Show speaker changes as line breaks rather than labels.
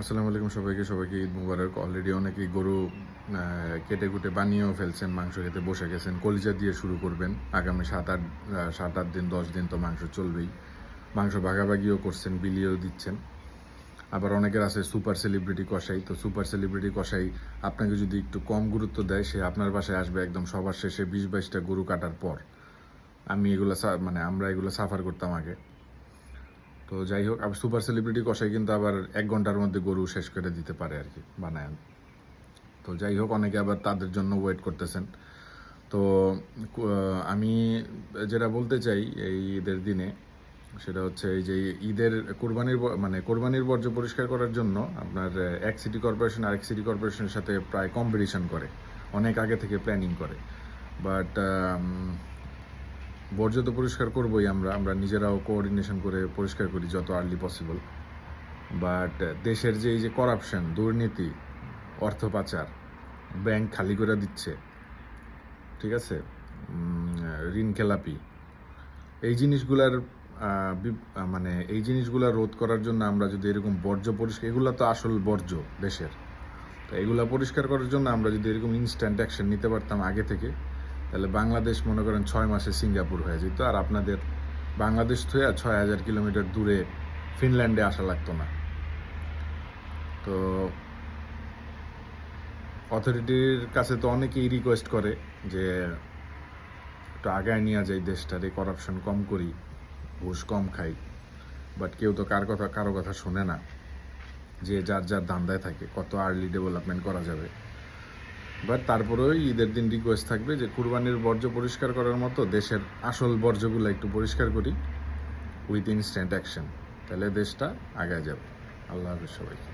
আসসালামু আলাইকুম সবাইকে। সবাইকে ঈদ মুবারক। অলরেডি অনেকেই গরু কেটে কুটে বানিয়েও ফেলছেন, মাংস খেতে বসে গেছেন। কলিজা দিয়ে শুরু করবেন। আগামী সাত আট সাত আট দিন, দশ দিন তো মাংস চলবেই। মাংস ভাগাভাগিও করছেন, বিলিয়েও দিচ্ছেন। আবার অনেকের আছে সুপার সেলিব্রিটি কষাই তো সুপার সেলিব্রিটি কষাই আপনাকে যদি একটু কম গুরুত্ব দেয়, সে আপনার বাসায় আসবে একদম সবার শেষে বিশ বাইশটা গরু কাটার পর। আমি এগুলো মানে আমরা এগুলো সাফার করতাম আগে। তো যাই হোক, আবার সুপার সেলিব্রিটি কষাই কিন্তু আবার এক ঘণ্টার মধ্যে গরু শেষ করে দিতে পারে আর কি বানায় তো যাই হোক, অনেকে আবার তাদের জন্য ওয়েট করতেছেন। তো আমি যেটা বলতে চাই এই ঈদের দিনে, সেটা হচ্ছে এই যে ঈদের কোরবানির মানে কোরবানির বর্জ্য পরিষ্কার করার জন্য আপনার এক সিটি কর্পোরেশন আর এক সিটি কর্পোরেশনের সাথে প্রায় কম্পিটিশন করে, অনেক আগে থেকে প্ল্যানিং করে। বাট বর্জ্য তো পরিষ্কার করবোই আমরা আমরা নিজেরাও কোঅর্ডিনেশন করে পরিষ্কার করি যত আর্লি পসিবল বাট দেশের যে এই যে করাপশন দুর্নীতি, অর্থ পাচার ব্যাংক খালি করে দিচ্ছে, ঠিক আছে? ঋণ খেলাপি, এই জিনিসগুলার মানে এই জিনিসগুলা রোধ করার জন্য আমরা যদি এরকম বর্জ্য পরিষ্কার, এগুলো তো আসল বর্জ্য দেশের। তো এগুলা পরিষ্কার করার জন্য আমরা যদি এরকম ইনস্ট্যান্ট অ্যাকশন নিতে পারতাম আগে থেকে তাহলে বাংলাদেশ মনে করেন ছয় মাসে সিঙ্গাপুর হয়ে যেত, আর আপনাদের বাংলাদেশ থেকে ছয় হাজার কিলোমিটার দূরে ফিনল্যান্ডে আসা লাগতো না। তো অথরিটির কাছে তো অনেকেই রিকোয়েস্ট করে যে একটু আগায় নিয়ে যাই দেশটারে করাপশন কম করি, ঘুষ কম খাই। বাট কেউ তো কার কথা, কারও কথা শোনে না, যে যার যার ধান্দায় থাকে, কত আর্লি ডেভেলপমেন্ট করা যাবে। বাট তারপরেও ঈদের দিন রিকোয়েস্ট থাকবে যে কুরবানির বর্জ্য পরিষ্কার করার মতো দেশের আসল বর্জ্যগুলো একটু পরিষ্কার করি উইথ ইনস্ট্যান্ট অ্যাকশন তাহলে দেশটা আগায় যাবে। আল্লাহ হাফিজ সবাইকে।